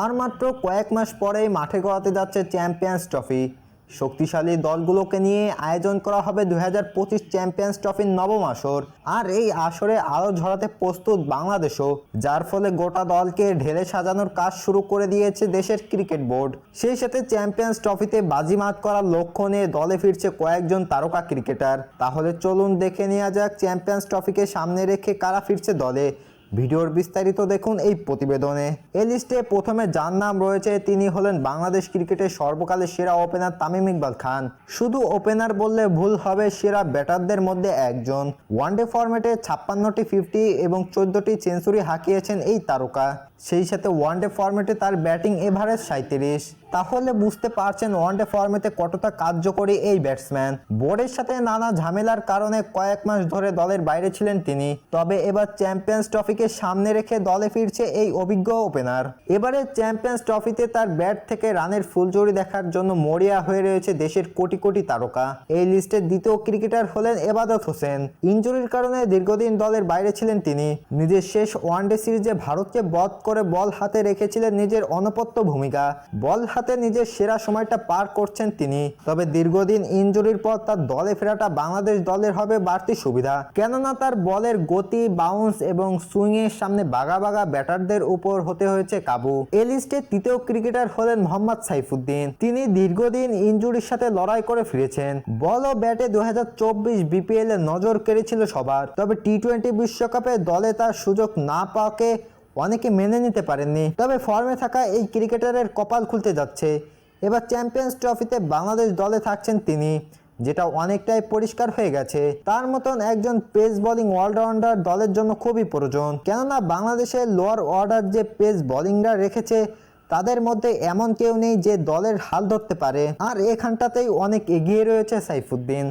আর মাত্র কয়েক মাস পরেই মাঠে গড়াতে যাচ্ছে চ্যাম্পিয়ন্স ট্রফি। শক্তিশালী দলগুলোকে নিয়ে আয়োজন করা হবে দু হাজার পঁচিশ চ্যাম্পিয়ন্স ট্রফির নবম আসর। আর এই আসরে আলো ঝরাতে প্রস্তুত বাংলাদেশও, যার ফলে গোটা দলকে ঢেলে সাজানোর কাজ শুরু করে দিয়েছে দেশের ক্রিকেট বোর্ড। সেই সাথে চ্যাম্পিয়ন্স ট্রফিতে বাজিমাত করার লক্ষ্য নিয়ে দলে ফিরছে কয়েকজন তারকা ক্রিকেটার। তাহলে চলুন দেখে নেওয়া যাক চ্যাম্পিয়ন্স ট্রফিকে সামনে রেখে কারা ফিরছে দলে। ভিডিওর বিস্তারিত দেখুন এই প্রতিবেদনে। এই লিস্টে প্রথমে যার নাম রয়েছে, তিনি হলেন বাংলাদেশ ক্রিকেটের সর্বকালের সেরা ওপেনার তামিম ইকবাল খান। শুধু ওপেনার বললে ভুল হবে, সেরা ব্যাটারদের মধ্যে একজন। ওয়ানডে ফরম্যাটে ছাপ্পান্নটি ফিফটি এবং চোদ্দটি সেঞ্চুরি হাঁকিয়েছেন এই তারকা। সেই সাথে ওয়ানডে ফরম্যাটে তার ব্যাটিং এভারেজ সাঁত্রিশ তাহলে বুঝতে পারছেন ওয়ানডে ফর্মেতে কতটা কার্যকরী এই ব্যাটসম্যান। বোর্ডের সাথে নানা ঝামেলার কারণে কয়েক মাস ধরে দলের বাইরে ছিলেন তিনি। তবে এবার চ্যাম্পিয়ন্স ট্রফিকে সামনে রেখে দলে ফিরছে এই অভিজ্ঞ ওপেনার এবারে চ্যাম্পিয়ন্স ট্রফিতে তার ব্যাট থেকে রানের ফুলজড়ি দেখার জন্য মরিয়া হয়ে রয়েছে দেশের কোটি কোটি তারকা। এই লিস্টের দ্বিতীয় ক্রিকেটার হলেন এবাদত হোসেন। ইঞ্জুরির কারণে দীর্ঘদিন দলের বাইরে ছিলেন তিনি। নিজের শেষ ওয়ানডে সিরিজে ভারতকে বধ করে বল হাতে রেখেছিলেন নিজের অনপত্য ভূমিকা। বল হাতে নিজের সেরা সময়টা পার করছেন তিনি। তবে দীর্ঘদিন ইনজুরির পর তার দলে ফেরাটা বাংলাদেশ দলের হবে বাড়তি সুবিধা। কেননা তার বলের গতি বাউন্স এবং সুইং এর সামনে বাগা বাগা ব্যাটারদের উপর হতে হয়েছে কাবু। এ লিস্টে তৃতীয় ক্রিকেটার হলেন মোহাম্মদ সাইফুদ্দিন। তিনি দীর্ঘদিন ইনজুরির সাথে লড়াই করে ফিরেছেন। বল ও ব্যাটে দু বিপিএল এ নজর কেড়েছিল সবার। তবে টি টোয়েন্টি বিশ্বকাপে দলে তার সুযোগ না পাওয়াকে অনেকে মেনে নিতে পারেননি। তবে ফর্মে থাকা এই ক্রিকেটারের কপাল খুলতে যাচ্ছে। এবার চ্যাম্পিয়ন্স ট্রফিতে বাংলাদেশ দলে থাকছেন তিনি। যেটা অনেকটাই পরিষ্কার হয়ে গেছে। তার মতন একজন পেস বোলিং অলরাউন্ডার দলের জন্য খুবই প্রয়োজন। কেননা বাংলাদেশের লোয়ার অর্ডার যে পেস বোলিংরা রেখেছে, তাদের মধ্যে এমন কেউ নেই যে দলের হাল ধরতে পারে। আর এখানটাতেই অনেক এগিয়ে রয়েছে সাইফুদ্দিন।